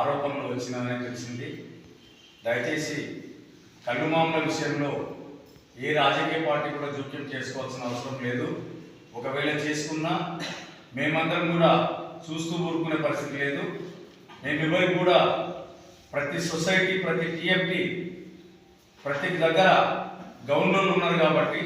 ఆరోపణలు వచ్చినాయని తెలిసింది. దయచేసి కళ్ళు విషయంలో ఏ రాజకీయ పార్టీ కూడా జోక్యం చేసుకోవాల్సిన అవసరం లేదు. ఒకవేళ చేసుకున్నా మేమందరం కూడా చూస్తూ ఊరుకునే పరిస్థితి లేదు. మేము ఎవరికి కూడా ప్రతి సొసైటీ ప్రతి టీఎఫ్టీ ప్రతి దగ్గర గవర్నర్లు ఉన్నారు కాబట్టి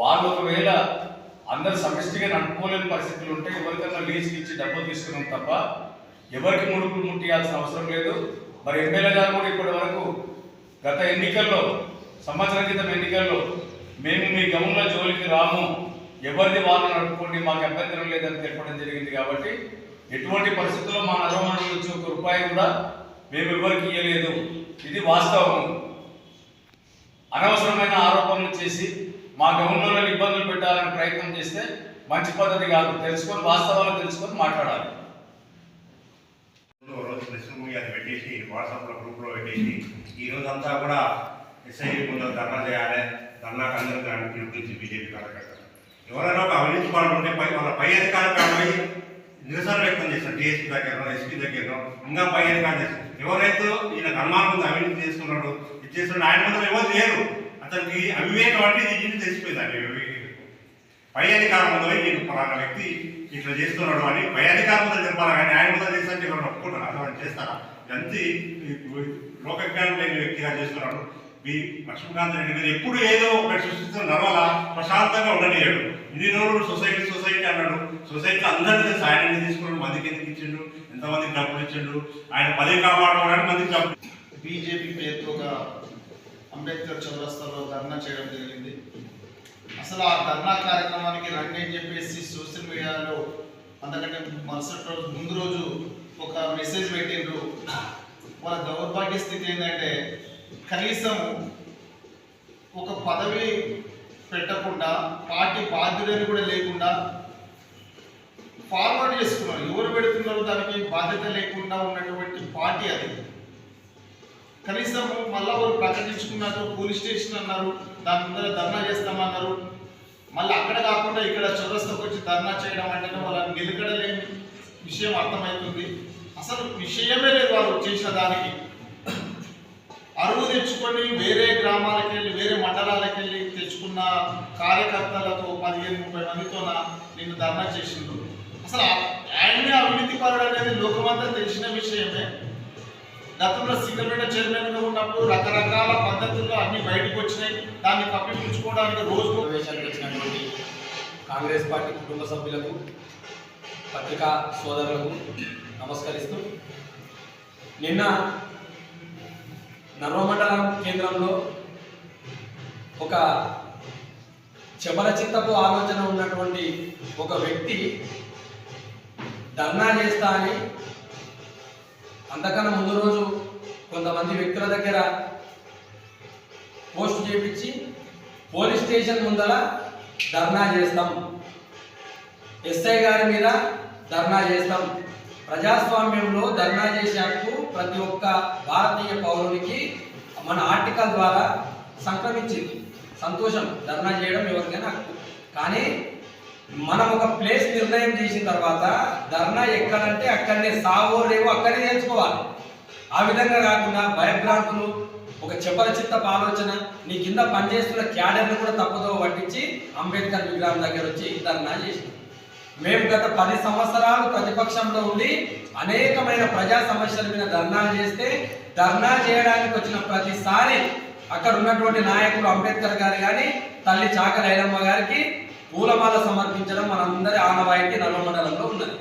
వాళ్ళు ఒకవేళ అందరు సమిష్టిగా నడుపుకోలేని పరిస్థితులు ఉంటే ఎవరికన్నా లీజ్కి ఇచ్చి డబ్బులు తీసుకున్నాం తప్ప ఎవరికి ముడుపులు ముట్టియాల్సిన అవసరం లేదు. మరి ఎమ్మెల్యే గారు కూడా ఇప్పటి వరకు గత ఎన్నికల్లో సంవత్సరం క్రితం ఎన్నికల్లో మేము మీ గమంలో జోలికి రాము. ఎవరిది వాళ్ళు నడుపుకోండి మాకు అభ్యంతరం లేదని తెలపడం జరిగింది కాబట్టి ఎటువంటి పరిస్థితుల్లో మా నరవణ నుంచి ఒక రూపాయి కూడా మేము ఎవరికి ఇవ్వలేదు ఇది వాస్తవం. అనవసరమైన ఆరోపణలు చేసి మా గవర్నర్లను ఇబ్బందులు పెట్టాలని ప్రయత్నం చేస్తే మంచి పద్ధతి కాదు. తెలుసుకొని వాస్తవాలు తెలుసుకొని మాట్లాడాలి. రోజు అది పెట్టేసి వాట్సాప్లో గ్రూప్లో పెట్టేసి ఈ రోజు కూడా ఎస్ఐ కొందరు ధర్నా చేయాలి ధర్నాకు అందరూ కానీ పిలుపునిచ్చి బీజేపీ కార్యకర్తలు. ఎవరైనా ఒక అవినీతి పనులు పై వాళ్ళ పై అధికారులు పోయి నిరసన వ్యక్తం చేశారు డిఎస్పీ దగ్గర ఎస్పీ దగ్గర ఇంకా పై అధికారులు చేశారు ఎవరైతే ఈయన అనుమానం ఉంది అవినీతి చేస్తున్నాడు ఇది చేస్తున్నాడు ఆయన ముందు ఎవరు లేరు. అతనికి అవివేకం అంటే ఇది తెలిసిపోయింది. అండి పై అధికారం ఉందో నేను పలానా వ్యక్తి ఇట్లా చేస్తున్నాడు అని పై అధికారం ఉందని చెప్పాలి? కానీ ఆయన ముందు చేస్తే ఎవరు ఒప్పుకుంటారు? అలా చేస్తారా? ఇదంతా లోకజ్ఞానం లేని వ్యక్తిగా చేస్తున్నాడు. మీ లక్ష్మీకాంత్ రెడ్డి గారు ఎప్పుడు ఏదో ఒకటి సృష్టిస్తున్న నడవల? ప్రశాంతంగా ఉండనియాడు. ఇన్ని రోజులు సొసైటీ సొసైటీ అన్నాడు. సొసైటీ అందరినీ తెలుసు. తీసుకున్నాడు? మందికి ఎందుకు ఇచ్చిండు? ఎంతమందికి డబ్బులు ఇచ్చిండు? ఆయన పదవి కాపాడుకోవడానికి మందికి డబ్బులు బీజేపీ పేరుతో ఒక అంబేద్కర్ చౌరస్తాలో ధర్నా చేయడం జరిగింది. అసలు ఆ ధర్నా కార్యక్రమానికి రండి అని చెప్పేసి సోషల్ మీడియాలో అంతకంటే మరుసటి రోజు ముందు రోజు ఒక మెసేజ్ పెట్టిండ్రు. వాళ్ళ దౌర్భాగ్య స్థితి ఏంటంటే కనీసం ఒక పదవి పెట్టకుండా పార్టీ బాధ్యుడని కూడా లేకుండా ఫార్వర్డ్ చేసుకున్నారు. ఎవరు పెడుతున్నారో దానికి బాధ్యత లేకుండా ఉన్నటువంటి పార్టీ అది. కనీసం మళ్ళా వాళ్ళు ప్రకటించుకున్నారు పోలీస్ స్టేషన్ అన్నారు దాని ముందర ధర్నా చేస్తామన్నారు. మళ్ళీ అక్కడ కాకుండా ఇక్కడ చౌరస్తాకు వచ్చి ధర్నా చేయడం అంటే వాళ్ళని నిలకడలేని విషయం అర్థమవుతుంది. అసలు విషయమే లేదు వాళ్ళు చేసిన దానికి. అరువు తెచ్చుకొని వేరే గ్రామాలకు వెళ్ళి వేరే మండలాలకు వెళ్ళి తెచ్చుకున్న కార్యకర్తలతో పదిహేను ముప్పై మందితో నేను ధర్నా చేసిండు అసలు ఆయన్ని అవినీతి పరుడు అనేది లోకమంతా తెలిసిన విషయమే. గతంలో సిగ్గపేట చైర్మన్గా ఉన్నప్పుడు రకరకాల పద్ధతుల్లో అన్ని బయటకు వచ్చినాయి. దాన్ని కప్పిపుచ్చుకోవడానికి రోజు ప్రవేశానికి వచ్చినటువంటి కాంగ్రెస్ పార్టీ కుటుంబ సభ్యులకు పత్రికా సోదరులకు నమస్కరిస్తూ నిన్న నర్వమండలం కేంద్రంలో ఒక చెమల చిత్తపు ఆలోచన ఉన్నటువంటి ఒక వ్యక్తి ధర్నా చేస్తా అని అంతకన్నా ముందు రోజు కొంతమంది వ్యక్తుల దగ్గర పోస్ట్ చేపించి పోలీస్ స్టేషన్ ముందర ధర్నా చేస్తాం. ఎస్ఐ గారి మీద ధర్నా చేస్తాం. ప్రజాస్వామ్యంలో ధర్నా చేసే హక్కు ప్రతి ఒక్క భారతీయ పౌరునికి మన ఆర్టికల్ ద్వారా సంక్రమించింది. సంతోషం. ధర్నా చేయడం ఎవరికైనా హక్కు. కానీ మనం ఒక ప్లేస్ నిర్ణయం చేసిన తర్వాత ధర్నా ఎక్కడంటే అక్కడనే సావో రేవో అక్కడే తెలుసుకోవాలి ఆ విధంగా కాకుండా భయభ్రాంతులు ఒక చెప్పల చిత్తపు ఆలోచన నీ కింద పనిచేస్తున్న క్యాడర్ని కూడా తప్పుదో పట్టించి అంబేద్కర్ విగ్రహం దగ్గర వచ్చి ధర్నా చేసినాం. మేము గత పది సంవత్సరాలు ప్రతిపక్షంలో ఉండి అనేకమైన ప్రజా సమస్యల మీద ధర్నాలు చేస్తే ధర్నా చేయడానికి వచ్చిన ప్రతిసారి అక్కడ ఉన్నటువంటి నాయకులు అంబేద్కర్ గారు కానీ తల్లి చాకలి గారికి పూలమాల సమర్పించడం మనందరి ఆనవాయితీ నల్లమండలంలో ఉన్నది.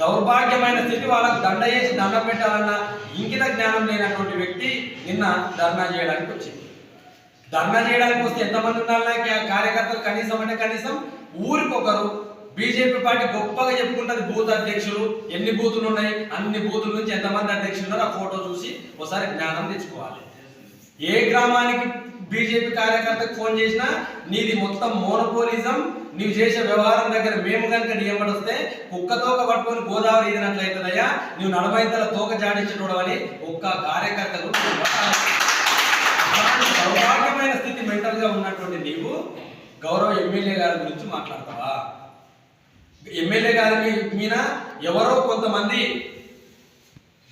దౌర్భాగ్యమైన స్థితి వాళ్ళకు దండ చేసి దండ పెట్టాలన్న ఇంకిత జ్ఞానం లేనటువంటి వ్యక్తి నిన్న ధర్నా చేయడానికి వచ్చింది. ధర్నా చేయడానికి వస్తే ఎంతమంది ఉండాలి కార్యకర్తలు కనీసం అంటే కనీసం ఊరికొకరు బీజేపీ పార్టీ గొప్పగా చెప్పుకుంటుంది బూత్ అధ్యక్షులు. ఎన్ని బూతులు ఉన్నాయి? అన్ని బూతుల నుంచి ఎంతమంది అధ్యక్షులు ఉన్నారో ఆ ఫోటో చూసి ఒకసారి జ్ఞానం తెచ్చుకోవాలి. ఏ గ్రామానికి బీజేపీ కార్యకర్తకు ఫోన్ చేసినా నీది మొత్తం మోనోపోలిజం నీవు చేసే వ్యవహారం దగ్గర మేము కనుక నియమడిస్తే కుక్క తోక పట్టుకొని గోదావరి ఈదినట్లయితుందయ్యా నువ్వు నలభై తల తోక జాడించడం అని ఒక్క కార్యకర్త కూడా దౌర్భాగ్యమైన స్థితి మెంటల్గా ఉన్నటువంటి నీవు గౌరవ ఎమ్మెల్యే గారి గురించి మాట్లాడతావా? ఎమ్మెల్యే గారి మీద ఎవరో కొంతమంది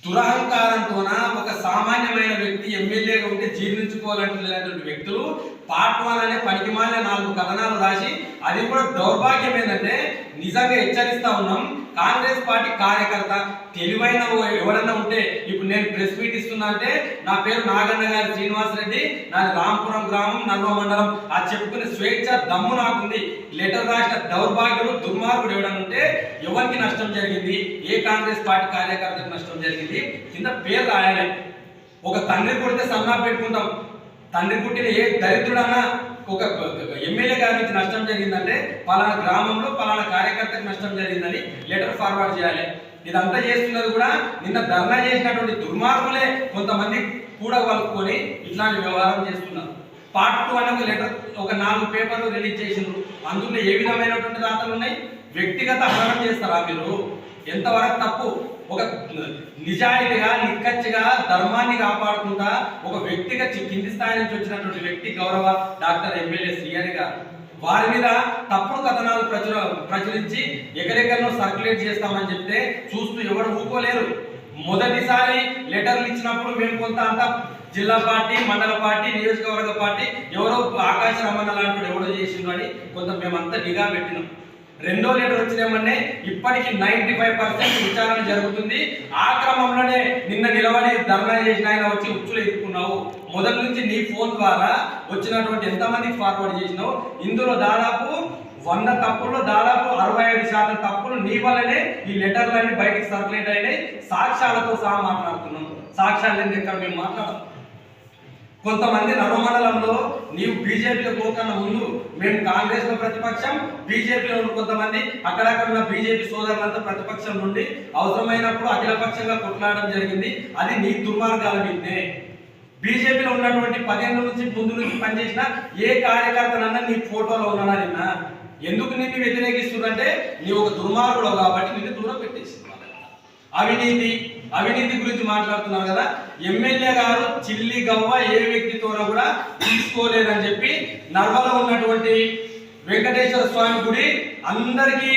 దురహంకారంతోన ఒక సామాన్యమైన వ్యక్తి ఎమ్మెల్యేగా ఉంటే జీర్ణించుకోవాలంటున్నటువంటి వ్యక్తులు పార్ట్ వన్ అనే పనికిమాలిన నాలుగు కథనాలు రాసి అది కూడా దౌర్భాగ్యం ఏంటంటే నిజంగా హెచ్చరిస్తా ఉన్నాం. కాంగ్రెస్ పార్టీ కార్యకర్త తెలివైన ఎవరన్నా ఉంటే ఇప్పుడు నేను ప్రెస్ మీట్ ఇస్తున్నా అంటే నా పేరు నాగన్న గారి శ్రీనివాస్ రెడ్డి నాది రాంపురం గ్రామం నల్వ మండలం. అది చెప్పుకునే స్వేచ్ఛ దమ్ము నాకుంది. లెటర్ రాసిన దౌర్భాగ్యం దుర్మార్గుడు ఎవడన్నా ఉంటే ఎవరికి నష్టం జరిగింది? ఏ కాంగ్రెస్ పార్టీ కార్యకర్తకు నష్టం జరిగింది? కింద పేరు రాయాలి. ఒక తండ్రి కొడితే సన్నా పెట్టుకుంటాం. తండ్రి పుట్టిన ఏ దరిద్రుడన్నా ఒక ఎమ్మెల్యే గారి నుంచి నష్టం జరిగిందంటే పలానా గ్రామంలో పలానా కార్యకర్తకు నష్టం జరిగిందని లెటర్ ఫార్వర్డ్ చేయాలి. ఇదంతా చేస్తున్నది కూడా నిన్న ధర్నా చేసినటువంటి దుర్మార్గులే కొంతమంది కూడా కలుపుకొని ఇట్లాంటి వ్యవహారం చేస్తున్నారు. పార్ట్ టూ అనే ఒక లెటర్ ఒక నాలుగు పేపర్లు రిలీజ్ చేసిండ్రు. అందులో ఏ విధమైనటువంటి దాతలు ఉన్నాయి? వ్యక్తిగత హరణం చేస్తారా మీరు? ఎంతవరకు తప్పు? ఒక నిజాయితీగా నిక్కచ్చిగా ధర్మాన్ని కాపాడుకుంటా ఒక వ్యక్తిగా కింది స్థాయి నుంచి వచ్చినటువంటి వ్యక్తి గౌరవ డాక్టర్ ఎమ్మెల్యే శ్రీహరి గారు. వారి మీద తప్పుడు కథనాలు ప్రచుర ప్రచురించి ఎక్కడెక్కడో సర్క్యులేట్ చేస్తామని చెప్తే చూస్తూ ఎవరు ఊకోలేరు. మొదటిసారి లెటర్లు ఇచ్చినప్పుడు మేము కొంత అంతా జిల్లా పార్టీ మండల పార్టీ నియోజకవర్గ పార్టీ ఎవరో ఆకాశ రమణ లాంటి ఎవడో చేసిండు అని కొంత మేమంతా నిఘా పెట్టినాం. రెండో లీటర్ వచ్చిందేమంటే ఇప్పటికి నైన్టీ ఫైవ్ పర్సెంట్ విచారణ జరుగుతుంది. ఆ క్రమంలోనే నిన్న నిలబడి ధర్నా చేసిన ఆయన వచ్చి ఉచ్చులు ఎత్తుకున్నావు. మొదటి నుంచి నీ ఫోన్ ద్వారా వచ్చినటువంటి ఎంతమందికి ఫార్వర్డ్ చేసినావు? ఇందులో దాదాపు వంద తప్పుల్లో దాదాపు అరవై ఐదు శాతం తప్పులు నీ వల్లనే ఈ లెటర్లన్నీ బయటికి సర్కులేట్ అయినాయి. సాక్ష్యాలతో సహా మాట్లాడుతున్నాం. సాక్ష్యాలు లేని ఎక్కడ మేము మాట్లాడతాం. కొంతమంది నవమండలంలో నీవు బీజేపీలో పోకన్నా ముందు మేము కాంగ్రెస్లో ప్రతిపక్షం బీజేపీలో ఉన్న కొంతమంది అక్కడక్కడ ఉన్న బీజేపీ సోదరులంతా ప్రతిపక్షం నుండి అవసరమైనప్పుడు అఖిలపక్షంగా కొట్లాడడం జరిగింది. అది నీ దుర్మార్గాల మీదే. బీజేపీలో ఉన్నటువంటి పదిహేను నుంచి ముందు నుంచి పనిచేసిన ఏ కార్యకర్తనన్నా నీ ఫోటోలో ఉన్నానా నిన్న? ఎందుకు నిన్ను వ్యతిరేకిస్తుందంటే నీ ఒక దుర్మార్గుడు కాబట్టి నిన్ను దూరం పెట్టేసింది అవినీతి అవినీతి గురించి మాట్లాడుతున్నారు కదా. ఎమ్మెల్యే గారు చిల్లి గవ్వ ఏ వ్యక్తితోనో కూడా తీసుకోలేదని చెప్పి నర్వలో ఉన్నటువంటి వెంకటేశ్వర స్వామి గుడి అందరికీ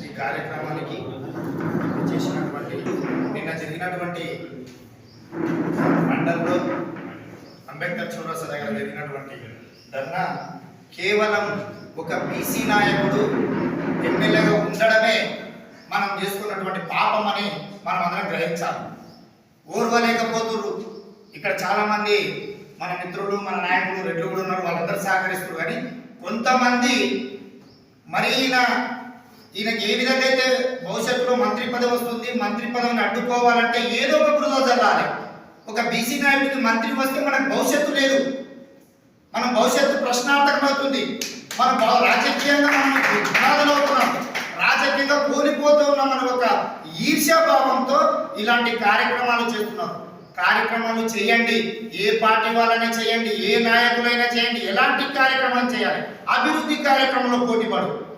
ఈ కార్యక్రమానికి చేసినటువంటి నిన్న జరిగినటువంటి మండలంలో అంబేద్కర్ చౌరస్తా దగ్గర జరిగినటువంటి ధర్నా కేవలం ఒక బీసీ నాయకుడు ఎమ్మెల్యేగా ఉండడమే మనం చేసుకున్నటువంటి పాపం అని మనం అందరం గ్రహించాలి. ఓర్వలేకపోతున్నారు ఇక్కడ చాలామంది మన మిత్రులు మన నాయకులు రెడ్లు కూడా ఉన్నారు వాళ్ళందరూ సహకరిస్తారు కానీ కొంతమంది మరి ఈయన ఈయనకి ఏ విధంగా అయితే భవిష్యత్తులో మంత్రి పదవి వస్తుంది మంత్రి పదవిని అడ్డుకోవాలంటే ఏదో ఒక బృదో జరగాలి ఒక బీసీ నాయకుడికి మంత్రి వస్తే మనకు భవిష్యత్తు లేదు. మన భవిష్యత్తు ప్రశ్నార్థకమవుతుంది. మన మనం రాజకీయంగా మనం విఘ్నాదులవుతున్నాం రాజకీయంగా కోల్పోతూ ఉన్నామని ఒక ఈర్ష్యాభావంతో ఇలాంటి కార్యక్రమాలు చేస్తున్నారు. కార్యక్రమాలు చేయండి. ఏ పార్టీ వాళ్ళైనా చేయండి. ఏ నాయకులైనా చేయండి. ఎలాంటి కార్యక్రమం చేయాలి? అభివృద్ధి కార్యక్రమంలో పోటీ పడు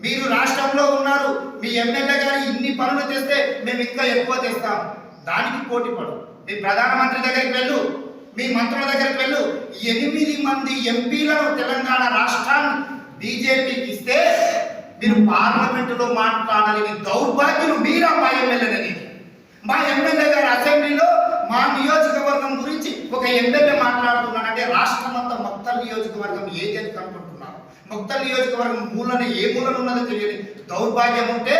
మీరు రాష్ట్రంలో ఉన్నారు. మీ ఎమ్మెల్యే గారు ఇన్ని పనులు చేస్తే మేము ఇంకా ఎక్కువ తెస్తాం దానికి పోటీ పడు మీ ప్రధానమంత్రి దగ్గరికి వెళ్ళు. మీ మంత్రుల దగ్గరికి వెళ్ళు. ఎనిమిది మంది ఎంపీలను తెలంగాణ రాష్ట్రాన్ని బీజేపీకి ఇస్తే మీరు పార్లమెంటులో మాట్లాడాలని దౌర్భాగ్యం మీరా మా ఎమ్మెల్యేనని మా ఎమ్మెల్యే గారు అసెంబ్లీలో మా నియోజకవర్గం గురించి ఒక ఎమ్మెల్యే మాట్లాడుతున్నాడంటే రాష్ట్రం అంతా మొత్తం నియోజకవర్గం ఏది అని మొత్తం నియోజకవర్గం మూలన ఏ మూలన ఉన్నదో తెలియదు దౌర్భాగ్యం ఉంటే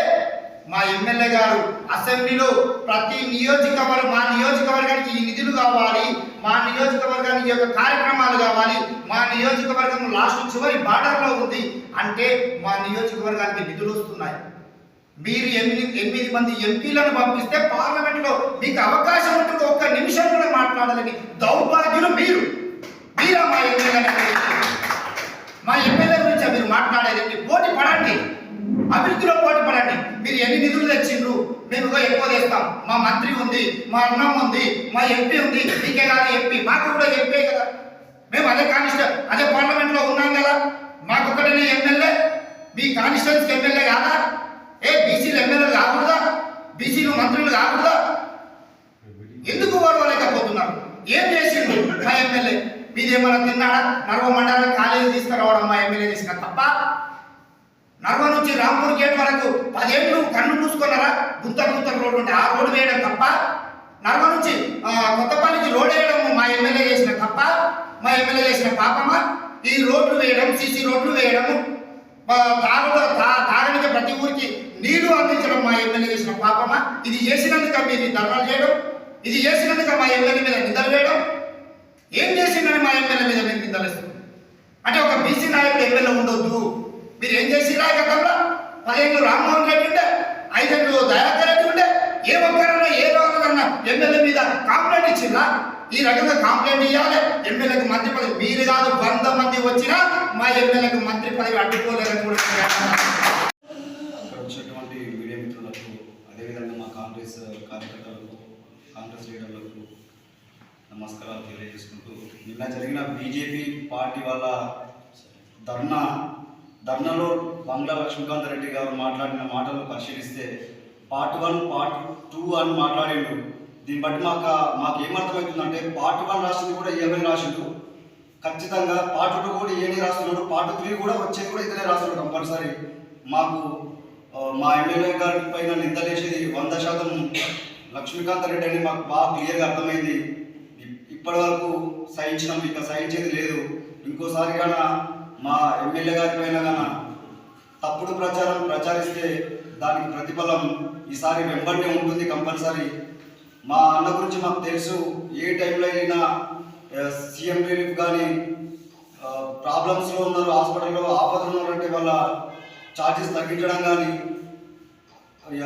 మా ఎమ్మెల్యే గారు అసెంబ్లీలో ప్రతి నియోజకవర్గం మా నియోజకవర్గానికి ఈ నిధులు కావాలి. మా నియోజకవర్గానికి యొక్క కార్యక్రమాలు కావాలి. మా నియోజకవర్గం లాస్ట్ చివరి బార్డర్లో ఉంది అంటే మా నియోజకవర్గానికి నిధులు వస్తున్నాయి. మీరు ఎనిమిది ఎనిమిది మంది ఎంపీలను పంపిస్తే పార్లమెంట్లో మీకు అవకాశం ఉంటుంది. ఒక్క నిమిషం కూడా మాట్లాడాలని దౌర్భాగ్యులు మీరు. మీరా మా ఎమ్మెల్యే మా ఎమ్మెల్యే గురించి మీరు మాట్లాడేదండి పోటీ పడండి. అభివృద్ధిలో పోటీ పడండి మీరు ఎన్ని నిధులు తెచ్చిండ్రు? మేము ఎక్కువ చేస్తాం మా మంత్రి ఉంది మా అన్నం ఉంది మా ఎంపీ ఉంది మీకే కాదు ఎంపీ. మాకు కూడా ఎంపీ కదా. మేము అదే కానిస్టర్ అదే పార్లమెంట్లో ఉన్నాం కదా. మాకు ఒకటే ఎమ్మెల్యే మీ కానిస్టెన్స్ ఎమ్మెల్యే కాదా? ఏ బీసీలు ఎమ్మెల్యేలు కాకూడదా? బీసీలు మంత్రులు కాకూడదా? ఎందుకు ఓడవలేకపోతున్నారు ఏం చేసిండు మా ఎమ్మెల్యే? మీదేమన్నా తిన్నాడా? నర్వ మండలం కాలేజీ తీసుకురావడం మా ఎమ్మెల్యే చేసిన తప్ప? నర్వ నుంచి రాంపూర్ గేట్ వరకు పదేళ్ళు కన్ను మూసుకున్నారా? గుంత గుంత రోడ్డు ఉంటే ఆ రోడ్డు వేయడం తప్ప? నర్వ నుంచి కొత్తపల్లికి రోడ్ వేయడం మా ఎమ్మెల్యే చేసిన తప్ప? మా ఎమ్మెల్యే చేసిన పాపమా? ఈ రోడ్లు వేయడం సీసీ రోడ్లు వేయడము ఆ, తాగడానికి ప్రతి ఊరికి నీరు అందించడం మా ఎమ్మెల్యే చేసిన పాపమా? ఇది చేసినందుక మీరు ఈ ధర్నాలు చేయడం? ఇది చేసినందుక మా ఎమ్మెల్యే మీద నిందలు వేయడం? ఏం చేసిందని మా ఎమ్మెల్యే మీద మీరు నిందలు అంటే ఒక బీసీ నాయకుడు ఎమ్మెల్యే ఉండొద్దు. మీరు ఏం చేసిరా గతంలో పదిహేను రామ్మోహన్ రెడ్డి ఉండే ఐదేళ్ళు దయాకర్ రెడ్డి ఉండే ఏ ఒక్కరన్నా ఏ రోజులన్నా ఎమ్మెల్యే మీద కాంప్లైంట్ ఇచ్చిందా ఈ రకంగా కాంప్లైంట్ ఇవ్వాలి ఎమ్మెల్యేకి మంత్రి పదవి మీరు కాదు వంద మంది వచ్చినా మా ఎమ్మెల్యేకి మంత్రి పదవి అడ్డుకోలేదని కూడా వచ్చినటువంటి మీడియా మిత్రులకు అదేవిధంగా మా కాంగ్రెస్ కార్యకర్తలకు కాంగ్రెస్ లీడర్లకు నమస్కారాలు తెలియజేసుకుంటూ నిన్న జరిగిన బీజేపీ పార్టీ వాళ్ళ ధర్నా ధర్నాలో బంగ్లా లక్ష్మీకాంత్ రెడ్డి గారు మాట్లాడిన మాటలు పరిశీలిస్తే పార్ట్ వన్ పార్ట్ టూ అని మాట్లాడిండు. దీన్ని బట్టి మాకు మాకు ఏమర్థమవుతుందంటే పార్ట్ వన్ రాసింది కూడా ఏమని రాసిండు. ఖచ్చితంగా పార్ట్ టూ కూడా ఏమీ రాస్తున్నాడు. పార్ట్ త్రీ కూడా వచ్చేది కూడా ఇతనే రాస్తున్నాడు కంపల్సరీ. మాకు మా ఎమ్మెల్యే గారి పైన నిందలేసేది వంద శాతం లక్ష్మీకాంత్ రెడ్డి అని మాకు బాగా క్లియర్గా అర్థమైంది. ఇప్పటివరకు ఇప్పటి వరకు సహించినాం సహించేది లేదు. ఇంకోసారి కానీ మా ఎమ్మెల్యే గారి పైన తప్పుడు ప్రచారం ప్రచారిస్తే దానికి ప్రతిఫలం ఈసారి వెంబడినే ఉంటుంది కంపల్సరీ. మా అన్న గురించి మాకు తెలుసు. ఏ టైంలో అయినా సీఎం రిలీఫ్ కానీ ప్రాబ్లమ్స్లో ఉన్నారు హాస్పిటల్లో ఆపదలు ఉన్నారంటే వాళ్ళ ఛార్జెస్ తగ్గించడం కానీ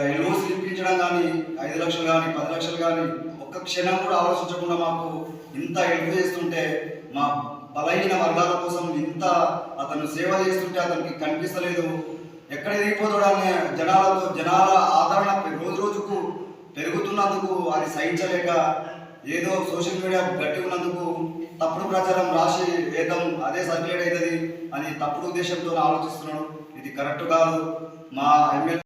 ఎల్ఓసి ఇప్పించడం కానీ ఐదు లక్షలు కానీ పది లక్షలు కానీ ఒక్క క్షణం కూడా ఆలోచించకుండా మాకు ఇంత హెల్ప్ చేస్తుంటే మా బలహీన వర్గాల కోసం ఇంత అతను సేవ చేస్తుంటే అతనికి కనిపిస్తలేదు. ఎక్కడ ఎదిగిపోతాడు అనే జనాలతో జనాల ఆదరణ రోజు రోజుకు పెరుగుతున్నందుకు అది సహించలేక ఏదో సోషల్ మీడియా గట్టి ఉన్నందుకు తప్పుడు ప్రచారం రాసి వేదం అదే సర్క్యులేట్ అవుతుంది అని తప్పుడు ఉద్దేశంతో ఆలోచిస్తున్నాడు. ఇది కరెక్ట్ కాదు. మా ఎమ్మెల్యే